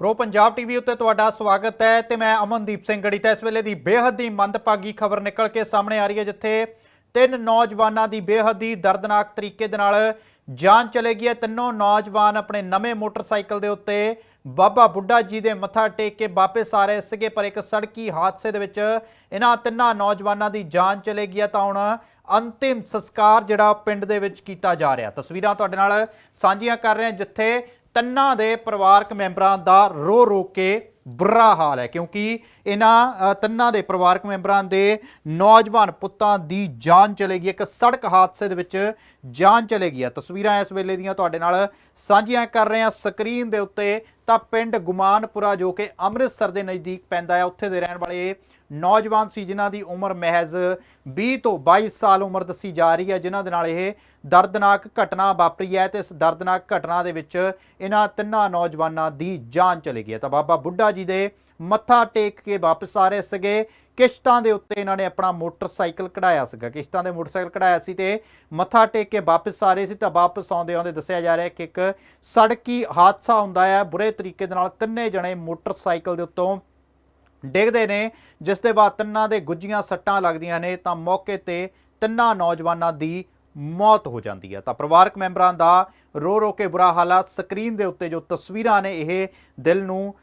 Pro Punjab TV ਉੱਤੇ ਤੁਹਾਡਾ ਸਵਾਗਤ ਹੈ ਤੇ ਮੈਂ ਅਮਨਦੀਪ ਸਿੰਘ ਗੜੀ ਤਾਂ ਇਸ ਵੇਲੇ ਦੀ ਬੇਹੱਦ ਹੀ ਮੰਦਭਾਗੀ ਖਬਰ ਨਿਕਲ ਕੇ ਸਾਹਮਣੇ ਆ ਰਹੀ ਹੈ, ਜਿੱਥੇ ਤਿੰਨ ਨੌਜਵਾਨਾਂ ਦੀ ਬੇਹੱਦ ਹੀ ਦਰਦਨਾਕ ਤਰੀਕੇ ਦੇ ਨਾਲ ਜਾਨ ਚਲੇ ਗਈ ਹੈ। ਤਿੰਨੋਂ ਨੌਜਵਾਨ ਆਪਣੇ ਨਵੇਂ ਮੋਟਰਸਾਈਕਲ ਦੇ ਉੱਤੇ ਬਾਬਾ ਬੁੱਢਾ ਜੀ ਦੇ ਮੱਥਾ ਟੇਕ ਕੇ ਵਾਪਸ ਆ ਰਹੇ ਸੀਗੇ, ਪਰ ਇੱਕ ਸੜਕੀ ਹਾਦਸੇ ਦੇ ਵਿੱਚ ਇਹਨਾਂ ਤਿੰਨਾਂ ਨੌਜਵਾਨਾਂ ਦੀ ਜਾਨ ਚਲੇ ਗਈ ਹੈ। ਤਾਂ ਹੁਣ ਅੰਤਿਮ ਸੰਸਕਾਰ ਜਿਹੜਾ ਪਿੰਡ ਦੇ ਵਿੱਚ ਕੀਤਾ ਜਾ ਰਿਹਾ। ਤਸਵੀਰਾਂ ਤੁਹਾਡੇ ਨਾਲ ਸਾਂਝੀਆਂ ਕਰ ਰਹੇ ਹਾਂ, ਜਿੱਥੇ ਤਿੰਨਾਂ ਦੇ ਪਰਿਵਾਰਕ ਮੈਂਬਰਾਂ ਦਾ ਰੋ ਰੋ ਕੇ ਬੁਰਾ ਹਾਲ ਹੈ ਕਿਉਂਕਿ ਇਹਨਾਂ ਅ, ਤਿੰਨਾਂ ਦੇ ਪਰਿਵਾਰਕ ਮੈਂਬਰਾਂ ਦੇ ਨੌਜਵਾਨ ਪੁੱਤਾਂ ਦੀ ਜਾਨ ਚਲੇ ਗਈ ਇੱਕ ਸੜਕ ਹਾਦਸੇ ਦੇ ਵਿੱਚ ਜਾਨ ਚਲੇ ਗਈ ਹੈ। ਤਸਵੀਰਾਂ ਇਸ ਵੇਲੇ ਦੀਆਂ ਤੁਹਾਡੇ ਨਾਲ ਸਾਂਝੀਆਂ ਕਰ ਰਹੇ ਹਾਂ। ਸਕਰੀਨ ਦੇ ਉੱਤੇ ਤਾਂ ਪਿੰਡ ਗੁਮਾਨਪੁਰਾ ਜੋ ਕਿ ਅੰਮ੍ਰਿਤਸਰ ਦੇ ਨਜ਼ਦੀਕ ਪੈਂਦਾ ਹੈ ਉੱਥੇ ਦੇ ਰਹਿਣ ਵਾਲੇ ਨੌਜਵਾਨ ਸੀ ਜਿਨ੍ਹਾਂ ਦੀ ਉਮਰ ਮਹਿਜ਼ 20 ਤੋਂ 22 ਸਾਲ ਉਮਰ ਦੱਸੀ ਜਾ ਰਹੀ ਹੈ, ਜਿਨ੍ਹਾਂ ਦੇ ਨਾਲ ਇਹ ਦਰਦਨਾਕ ਘਟਨਾ ਵਾਪਰੀ ਹੈ ਤੇ ਇਸ ਦਰਦਨਾਕ ਘਟਨਾ ਦੇ ਵਿੱਚ ਇਹਨਾਂ ਤਿੰਨਾਂ ਨੌਜਵਾਨਾਂ ਦੀ ਜਾਨ ਚਲੀ ਗਈ ਹੈ। ਤਾਂ ਬਾਬਾ ਬੁੱਢਾ ਜੀ ਦੇ ਮੱਥਾ ਟੇਕ ਕੇ ਵਾਪਸ ਆ ਰਹੇ ਸੀਗੇ। ਕਿਸ਼ਤਾਂ ਦੇ ਉੱਤੇ ਇਹਨਾਂ ਨੇ ਆਪਣਾ ਮੋਟਰਸਾਈਕਲ ਕਢਾਇਆ ਸੀਗਾ। ਕਿਸ਼ਤਾਂ ਦੇ ਮੋਟਰਸਾਈਕਲ ਕਢਾਇਆ ਸੀ ਤੇ ਮੱਥਾ ਟੇਕ ਕੇ ਵਾਪਸ ਆ ਰਹੇ ਸੀ ਤਾਂ ਵਾਪਸ ਆਉਂਦੇ ਆਉਂਦੇ ਦੱਸਿਆ ਜਾ ਰਿਹਾ ਕਿ ਇੱਕ ਸੜਕੀ ਹਾਦਸਾ ਹੁੰਦਾ ਹੈ। ਬੁਰੇ ਤਰੀਕੇ ਦੇ ਨਾਲ ਤਿੰਨੇ ਜਣੇ ਮੋਟਰਸਾਈਕਲ ਦੇ ਉੱਤੋਂ ਡਿੱਗਦੇ ਨੇ, ਜਿਸ ਦੇ ਬਾਅਦ ਤਿੰਨਾਂ ਦੇ ਗੁੱਜੀਆਂ ਸੱਟਾਂ ਲੱਗਦੀਆਂ ਨੇ, ਤਾਂ ਮੌਕੇ ਤੇ ਤਿੰਨਾਂ ਨੌਜਵਾਨਾਂ ਦੀ ਮੌਤ ਹੋ ਜਾਂਦੀ ਹੈ। ਤਾਂ ਪਰਿਵਾਰਕ ਮੈਂਬਰਾਂ ਦਾ ਰੋ ਰੋ ਕੇ ਬੁਰਾ ਹਾਲਾ ਸਕਰੀਨ ਦੇ ਉੱਤੇ ਜੋ ਤਸਵੀਰਾਂ ਨੇ, ਇਹ ਦਿਲ ਨੂੰ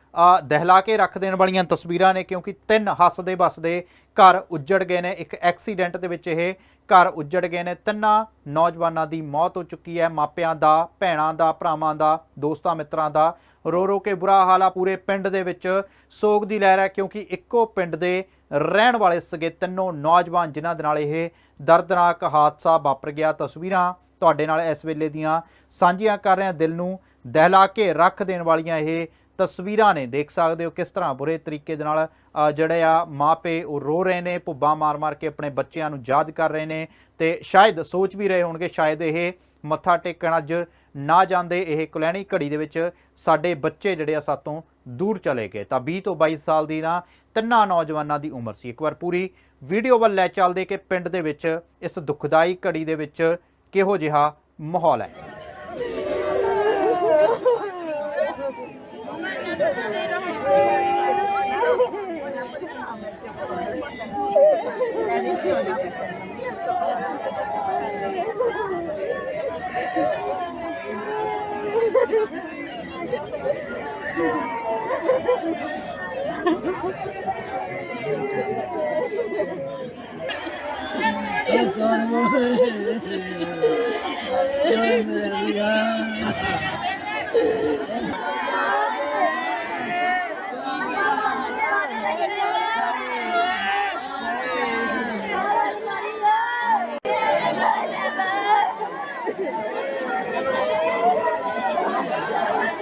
ਦਹਿਲਾ ਕੇ ਰੱਖ ਦੇਣ ਵਾਲੀਆਂ ਤਸਵੀਰਾਂ ਨੇ, ਕਿਉਂਕਿ ਤਿੰਨ ਹੱਸਦੇ ਬਸਦੇ ਘਰ ਉੱਜੜ ਗਏ ਨੇ। ਇੱਕ ਐਕਸੀਡੈਂਟ ਦੇ ਵਿੱਚ ਇਹ ਘਰ ਉੱਜੜ ਗਏ ਨੇ। ਤਿੰਨਾਂ ਨੌਜਵਾਨਾਂ ਦੀ ਮੌਤ ਹੋ ਚੁੱਕੀ ਹੈ। ਮਾਪਿਆਂ ਦਾ, ਭੈਣਾਂ ਦਾ, ਭਰਾਵਾਂ ਦਾ, ਦੋਸਤਾਂ ਮਿੱਤਰਾਂ ਦਾ ਰੋ ਰੋ ਕੇ ਬੁਰਾ ਹਾਲ ਆ। ਪੂਰੇ ਪਿੰਡ ਦੇ ਵਿੱਚ ਸੋਗ ਦੀ ਲਹਿਰ ਹੈ, ਕਿਉਂਕਿ ਇੱਕੋ ਪਿੰਡ ਦੇ ਰਹਿਣ ਵਾਲੇ ਸਗੇ ਤਿੰਨੋਂ ਨੌਜਵਾਨ ਜਿਨ੍ਹਾਂ ਦੇ ਨਾਲ ਇਹ ਦਰਦਨਾਕ ਹਾਦਸਾ ਵਾਪਰ ਗਿਆ। ਤਸਵੀਰਾਂ ਤੁਹਾਡੇ ਨਾਲ ਇਸ ਵੇਲੇ ਦੀਆਂ ਸਾਂਝੀਆਂ ਕਰ ਰਹੇ। ਹਾਂ ਦਿਲ ਨੂੰ ਦਹਿਲਾ ਕੇ ਰੱਖ ਦੇਣ ਵਾਲੀਆਂ ਇਹ ਤਸਵੀਰਾਂ ਨੇ। ਦੇਖ ਸਕਦੇ ਹੋ ਕਿਸ ਤਰ੍ਹਾਂ ਬੁਰੇ ਤਰੀਕੇ ਦੇ ਨਾਲ ਜਿਹੜੇ ਆ ਮਾਪੇ ਉਹ ਰੋ ਰਹੇ ਨੇ, ਭੁੱਬਾਂ ਮਾਰ-ਮਾਰ ਕੇ ਆਪਣੇ ਬੱਚਿਆਂ ਨੂੰ ਯਾਦ ਕਰ ਰਹੇ ਨੇ ਤੇ ਸ਼ਾਇਦ ਸੋਚ ਵੀ ਰਹੇ ਹੋਣਗੇ, ਸ਼ਾਇਦ ਇਹ ਮੱਥਾ ਟੇਕਣ ਅੱਜ ਨਾ ਜਾਂਦੇ। ਇਹ ਕੁਲੈਣੀ ਘੜੀ ਦੇ ਵਿੱਚ ਸਾਡੇ ਬੱਚੇ ਜਿਹੜੇ ਆ ਸਾਤੋਂ ਦੂਰ ਚਲੇ ਗਏ। ਤਾਂ 20 ਤੋਂ 22 ਸਾਲ ਦੀ ਨਾ ਤਿੰਨਾਂ ਨੌਜਵਾਨਾਂ ਦੀ ਉਮਰ ਸੀ। ਇੱਕ ਵਾਰ ਪੂਰੀ ਵੀਡੀਓ ਵੱਲ ਲੈ ਚੱਲਦੇ ਕਿ ਪਿੰਡ ਦੇ ਵਿੱਚ ਇਸ ਦੁਖਦਾਈ ਘੜੀ ਦੇ ਵਿੱਚ ਕਿਹੋ ਜਿਹਾ ਮਾਹੌਲ ਹੈ।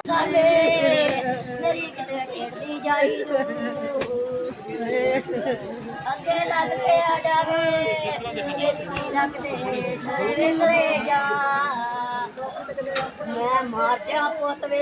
ਸਾਡੇ ਮੇਰੀ ਕਿਤੇ ਟੇਢੀ ਨੂੰ। ਅੱਗੇ ਲੱਗ ਕੇ ਆ ਜਾਵੇ ਕਿਤੇ ਲੱਗਦੇ ਸਾਰੇ ਵੇਖਲੇ ਜਾ। ਮੈਂ ਮਾਰਤਿਆ ਪੁੱਤ ਵੇ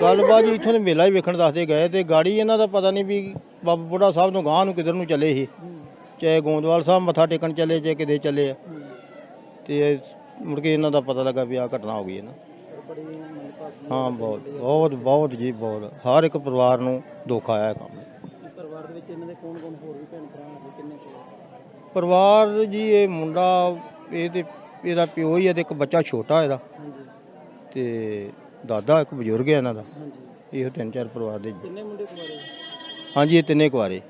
ਗੱਲਬਾਤ ਜੀ ਇੱਥੋਂ ਦੇ ਮੇਲਾ ਹੀ ਵੇਖਣ ਦੱਸਦੇ ਗਏ ਤੇ ਗਾੜੀ ਇਹਨਾਂ ਦਾ ਪਤਾ ਨਹੀਂ ਵੀ ਬਾਬਾ ਬੁੱਢਾ ਸਾਹਿਬ ਤੋਂ ਗਾਂ ਨੂੰ ਕਿੱਧਰ ਨੂੰ ਚੱਲੇ ਸੀ। ਚਾਹੇ ਗੋਂਦਵਾਲ ਸਾਹਿਬ ਮੱਥਾ ਟੇਕਣ ਚੱਲੇ ਚਾਹੇ ਕਿਤੇ ਚੱਲੇ ਆ। ਤੇ ਮੁੜ ਕੇ ਇਹਨਾਂ ਦਾ ਪਤਾ ਲੱਗਾ ਵੀ ਆ ਘਟਨਾ ਹੋ ਗਈ ਹੈ ਨਾ। ਹਾਂ ਬਹੁਤ ਬਹੁਤ ਬਹੁਤ ਜੀ ਬਹੁਤ। ਹਰ ਇੱਕ ਪਰਿਵਾਰ ਨੂੰ ਦੁੱਖ ਆਇਆ ਇਹ ਕੰਮ। ਪਰਿਵਾਰ ਦੇ ਵਿੱਚ ਇਹਨਾਂ ਦੇ ਕੌਣ ਕੌਣ ਹੋਰ ਵੀ ਭੈਣ ਭਰਾ ਹੈਗੇ ਕਿੰਨੇ ਪਰਿਵਾਰ ਜੀ ਇਹ ਮੁੰਡਾ ਇਹ ਤੇ ਇਹਦਾ ਪਿਓ ਹੀ ਹੈ ਤੇ ਇੱਕ ਬੱਚਾ ਛੋਟਾ ਇਹਦਾ। ਤੇ ਦਾਦਾ ਇੱਕ ਬਜ਼ੁਰਗ ਹੈ ਇਹਨਾਂ ਦਾ। ਇਹੋ ਤਿੰਨ ਚਾਰ ਪਰਿਵਾਰ ਦੇ ਕਿੰਨੇ ਹਾਂਜੀ ਇਹ ਤਿੰਨੇ ਕੁਆਰੇ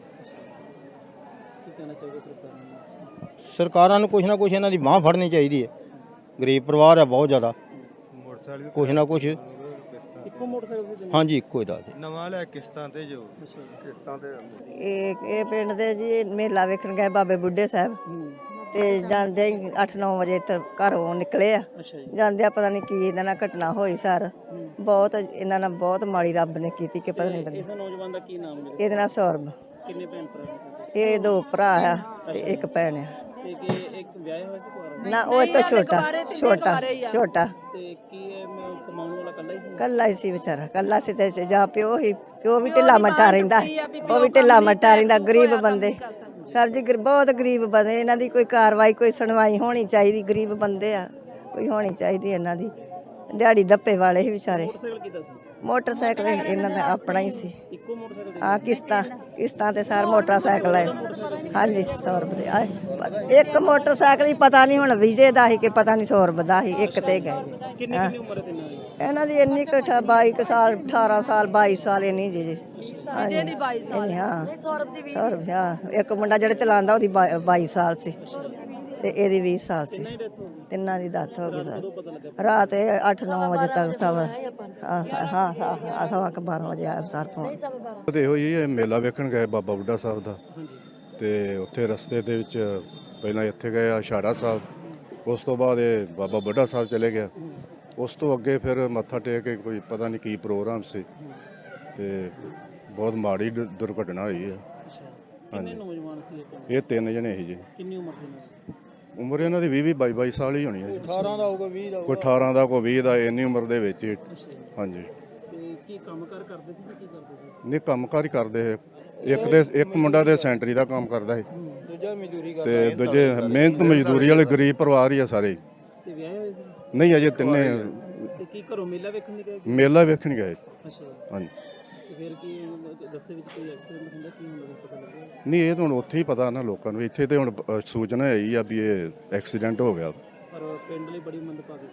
ਸਰਕਾਰਾਂ ਨੂੰ? ਕੁਝ ਨਾ ਕੁਝ ਇਹਨਾਂ ਦੀ ਬਾਹ ਫੜਨੀ ਚਾਹੀਦੀ ਹੈ। ਗਰੀਬ ਪਰਿਵਾਰ ਹੈ ਬਹੁਤ ਜ਼ਿਆਦਾ। ਕੁਝ ਨਾ ਕੁਝ ਹਾਂਜੀ ਇੱਕੋ ਹੀ ਦਾ ਨਵਾਂ ਲੈ ਕਿਸ਼ਤਾਂ ਤੇ ਜੋ? ਕਿਸ਼ਤਾਂ ਤੇ ਇਹ ਇਹ ਪਿੰਡ ਦੇ ਜੀ ਮੇਲਾ ਵੇਖਣ ਗਏ ਬਾਬੇ ਬੁੱਢੇ ਸਾਹਿਬ। ਤੇ ਜਾਂਦੇ 8-9 ਵਜੇ ਘਰੋਂ ਨਿਕਲੇ ਆ। ਜਾਂਦੇ ਪਤਾ ਨਹੀਂ ਕੀ ਇਹਨਾਂ ਨਾਲ ਘਟਨਾ ਹੋਈ ਸਰ। ਬਹੁਤ ਇਹਨਾਂ ਨਾਲ ਬਹੁਤ ਮਾੜੀ ਰੱਬ ਨੇ ਕੀਤੀ ਕਿ ਪਤਾ ਨਹੀਂ ਬੰਦੇ ਇਸ ਨੌਜਵਾਨ ਦਾ ਕੀ ਨਾਮ ਹੈ? ਇਹਦੇ ਨਾਲ ਸੌਰਬ ਕਿੰਨੇ ਭੈਣ ਭਰਾ ਨੇ? ਇਹ ਦੋ ਭਰਾ ਆ ਤੇ ਇੱਕ ਭੈਣ ਆ। ਤੇ ਕਿ ਇੱਕ ਵਿਆਹਿਆ ਹੋਇਆ ਸੀ ਕੁਆਰਾ? ਨਾ ਉਹ ਇਹ ਤੋਂ ਛੋਟਾ ਛੋਟਾ ਛੋਟਾ। ਤੇ ਕੀ ਇਹ ਮੈਂ ਕਮਾਉਣ ਵਾਲਾ ਇਕੱਲਾ ਹੀ ਸੀ? ਕੱਲਾ ਹੀ ਸੀ ਵਿਚਾਰਾ ਕੱਲਾ ਸੀ ਤੇ ਜਾਂ ਪਿਓ ਹੀ ਪਿਓ ਵੀ ਢਿੱਲਾ ਮੱਠਾ ਰਹਿੰਦਾ ਉਹ ਵੀ ਢਿੱਲਾ ਮੱਠਾ ਰਹਿੰਦਾ ਗਰੀਬ ਬੰਦੇ। ਸਰ ਜੀ ਗਰ- ਬਹੁਤ ਗਰੀਬ ਬੰਦੇ ਇਹਨਾਂ ਦੀ ਕੋਈ ਕਾਰਵਾਈ ਕੋਈ ਸੁਣਵਾਈ ਹੋਣੀ ਚਾਹੀਦੀ ਗਰੀਬ ਬੰਦੇ ਆ ਕੋਈ ਹੋਣੀ ਚਾਹੀਦੀ ਇਹਨਾਂ ਦੀ। ਦਿਹਾੜੀ ਦੱਪੇ ਵਾਲੇ ਹੀ ਵਿਚਾਰੇ। ਮੋਟਰਸਾਈਕਲ ਕਿੱਦਾਂ ਸੀ? ਮੋਟਰਸਾਈਕਲ ਇਹਨਾਂ ਦਾ ਆਪਣਾ ਹੀ ਸੀ। ਇੱਕੋ ਮੋਟਰਸਾਈਕਲ ਤੇ ਆ ਕਿਸ਼ਤਾਂ ਕਿਸ਼ਤਾਂ ਤੇ ਸਾਰ ਮੋਟਰਸਾਈਕਲ ਹੈ ਹਾਂਜੀ 100 ਰੁਪਏ ਆਏ ਇੱਕ ਮੋਟਰਸਾਈਕਲ ਹੀ ਪਤਾ ਨਹੀਂ ਹੁਣ ਵਿਜੇ ਦਾ ਹੀ ਕਿ ਪਤਾ ਨਹੀਂ 100 ਰੁਪਏ ਦਾ ਹੀ ਇੱਕ ਤੇ ਗਏ। ਕਿੰਨੀ ਕਿੰਨੀ ਉਮਰ ਦੀ? ਇਹਨਾਂ ਦੀ ਇੰਨੀ ਕੁ ਅਠਾ- 22 ਕੁ ਸਾਲ 18 ਸਾਲ 22 ਸਾਲ ਇੰਨੀ ਜੀ ਜੀ। ਹਾਂਜੀ ਦੀ 22 ਸਾਲ ਹਾਂ। ਸੌਰਭ ਦੀ 20 ਹਾਂ। ਇੱਕ ਮੁੰਡਾ ਜਿਹੜਾ ਚਲਾਉਂਦਾ ਉਹਦੀ 22 ਸਾਲ ਸੀ। ਤੇ ਇਹਦੀ 20 ਸਾਲ ਸੀ। ਤਿੰਨਾਂ ਦੀ ਦੱਤ ਹੋ ਗਈ ਸਰ ਰਾਤ 8-9 ਵਜੇ ਤੱਕ ਸਭ ਹਾਂ ਹਾਂ ਹਾਂ ਸਵਾ ਕੁ 12 ਵਜੇ ਆਇਆ ਸਰ ਪਹੁੰਚ। ਤੇ ਇਹੋ ਹੀ ਇਹ ਮੇਲਾ ਵੇਖਣ ਗਏ ਬਾਬਾ ਬੁੱਢਾ ਸਾਹਿਬ ਦਾ। ਤੇ ਉੱਥੇ ਰਸਤੇ ਦੇ ਵਿੱਚ ਪਹਿਲਾਂ ਇੱਥੇ ਗਏ ਆ ਸਾਹਿਬ। ਉਸ ਤੋਂ ਬਾਅਦ ਇਹ ਬਾਬਾ ਬੁੱਢਾ ਸਾਹਿਬ ਚਲੇ ਗਿਆ। ਉਸ ਤੋਂ ਅੱਗੇ ਫਿਰ ਮੱਥਾ ਟੇਕ ਕੇ ਕੋਈ ਪਤਾ ਨਹੀਂ ਕੀ ਪ੍ਰੋਗਰਾਮ ਸੀ। ਤੇ ਬਹੁਤ ਮਾੜੀ ਦੁਰਘਟਨਾ ਹੋਈ ਹੈ। ਕਿੰਨੇ ਨੌਜਵਾਨ ਸੀ ਇਹ? ਤਿੰਨ ਜਣੇ ਸੀ ਜੀ। ਕਿੰਨੀ ਉਮਰ ਸੀ ਉਮਰ ਇਹਨਾਂ ਦੀ 20 20 22 22 ਸਾਲ ਹੀ ਹੋਣੀ ਹੈ ਜੀ। 18 ਦਾ ਹੋਊਗਾ 20 ਦਾ ਕੋਈ 18 ਦਾ ਕੋਈ 20 ਦਾ ਇੰਨੀ ਉਮਰ ਦੇ ਵਿੱਚ ਹੀ। ਹਾਂਜੀ। ਤੇ ਕੀ ਕੰਮ ਕਾਰ ਕਰਦੇ ਸੀ ਤੇ ਕੀ ਕਰਦੇ ਸੀ? ਨਹੀਂ ਕੰਮਕਾਰ ਹੀ ਕਰਦੇ ਇਹ। ਇੱਕ ਦੇ ਇੱਕ ਮੁੰਡਾ ਦੇ ਸੈਂਟਰੀ ਦਾ ਕੰਮ ਕਰਦਾ ਦੂਜਾ ਮਜ਼ਦੂਰੀ ਤੇ ਦੂਜੇ ਮਿਹਨਤ ਮਜ਼ਦੂਰੀ ਵਾਲੇ ਗਰੀਬ ਪਰਿਵਾਰ ਹੀ ਆ ਸਾਰੇ। ਤੇ ਵਿਆਹੇ ਹੋਏ ਸੀ? ਨਹੀਂ ਅਜੇ ਤਿੰਨੇ ਤੇ ਕੀ ਘਰੋਂ ਮੇਲਾ ਵੇਖਣ ਨਹੀਂ ਗਏ? ਮੇਲਾ ਵੇਖਣ ਗਏ। ਅੱਛਾ। ਹਾਂਜੀ। ਤੇ ਫਿਰ ਕੀ ਰਸਤੇ ਵਿੱਚ ਕੋਈ ਐਕਸੀਡੈਂਟ ਹੁੰਦਾ ਕੀ ਹੁੰਦਾ ਕੁਛ ਪਤਾ ਲੱਗਿਆ? ਨਹੀਂ ਇਹ ਤਾਂ ਹੁਣ ਉੱਥੇ ਹੀ ਪਤਾ ਨਾ ਲੋਕਾਂ ਨੂੰ। ਇੱਥੇ ਤੇ ਹੁਣ ਅ, ਸੂਚਨਾ ਆਈ ਆ ਵੀ ਇਹ ਐਕਸੀਡੈਂਟ ਹੋ ਗਿਆ। ਪਰ ਪਿੰਡ ਲਈ ਬੜੀ ਮੰਦਭਾਗੀ ਖਬਰ